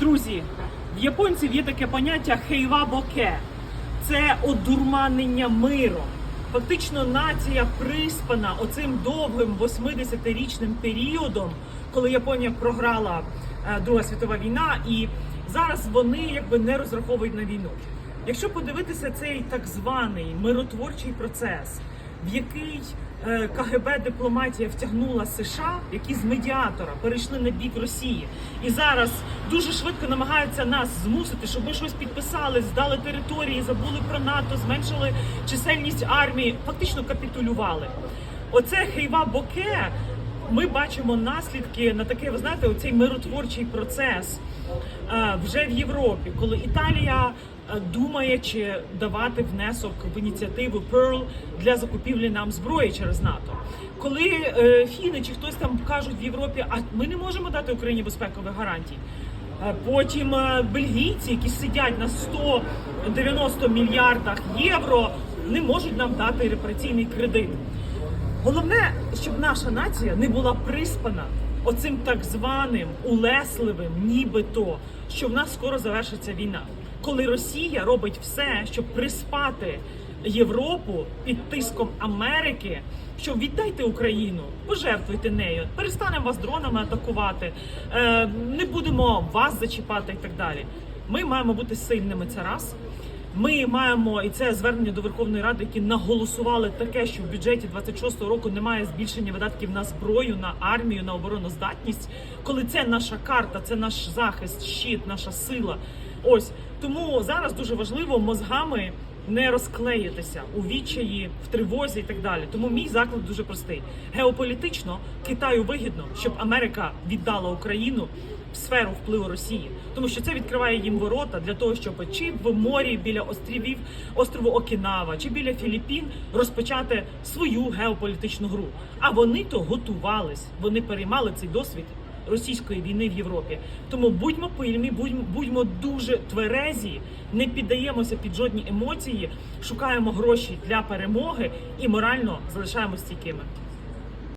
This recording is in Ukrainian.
Друзі, в японців є таке поняття хейва-боке. Це одурманення миром. Фактично нація приспана оцим довгим 80-річним періодом, коли Японія програла е, Друга світова війна, і зараз вони якби не розраховують на війну. Якщо подивитися цей так званий миротворчий процес, в який е, КГБ дипломатія втягнула США, які з медіатора перейшли на бік Росії, і зараз дуже швидко намагаються нас змусити, щоб ми щось підписали, здали території, забули про НАТО, зменшили чисельність армії, фактично капітулювали. Оце хейва боке. Ми бачимо наслідки на таке, ви знаєте, оцей миротворчий процес е, вже в Європі, коли Італія е, думає, чи давати внесок в ініціативу Pearl для закупівлі нам зброї через НАТО. Коли е, фіни чи хтось там кажуть в Європі, а ми не можемо дати Україні безпекових гарантій. Потім бельгійці, які сидять на 190 мільярдах євро, не можуть нам дати репараційний кредит. Головне, щоб наша нація не була приспана оцим так званим улесливим, нібито, що в нас скоро завершиться війна. Коли Росія робить все, щоб приспати Європу під тиском Америки, що віддайте Україну, пожертвуйте нею, перестанемо вас дронами атакувати, е, не будемо вас зачіпати і так далі. Ми маємо бути сильними. Це раз. Ми маємо і це звернення до Верховної Ради, які наголосували таке, що в бюджеті 26-го року немає збільшення видатків на зброю, на армію, на обороноздатність. Коли це наша карта, це наш захист, щит, наша сила. Ось тому зараз дуже важливо мозгами не розклеїтися у відчаї, в тривозі і так далі. Тому мій заклик дуже простий. Геополітично Китаю вигідно, щоб Америка віддала Україну в сферу впливу Росії, тому що це відкриває їм ворота для того, щоб чи в морі біля острівів острову Окінава, чи біля Філіппін розпочати свою геополітичну гру. А вони то готувались, вони переймали цей досвід російської війни в Європі. Тому будьмо пильні, будьмо, будьмо дуже тверезі, не піддаємося під жодні емоції, шукаємо гроші для перемоги і морально залишаємось стійкими.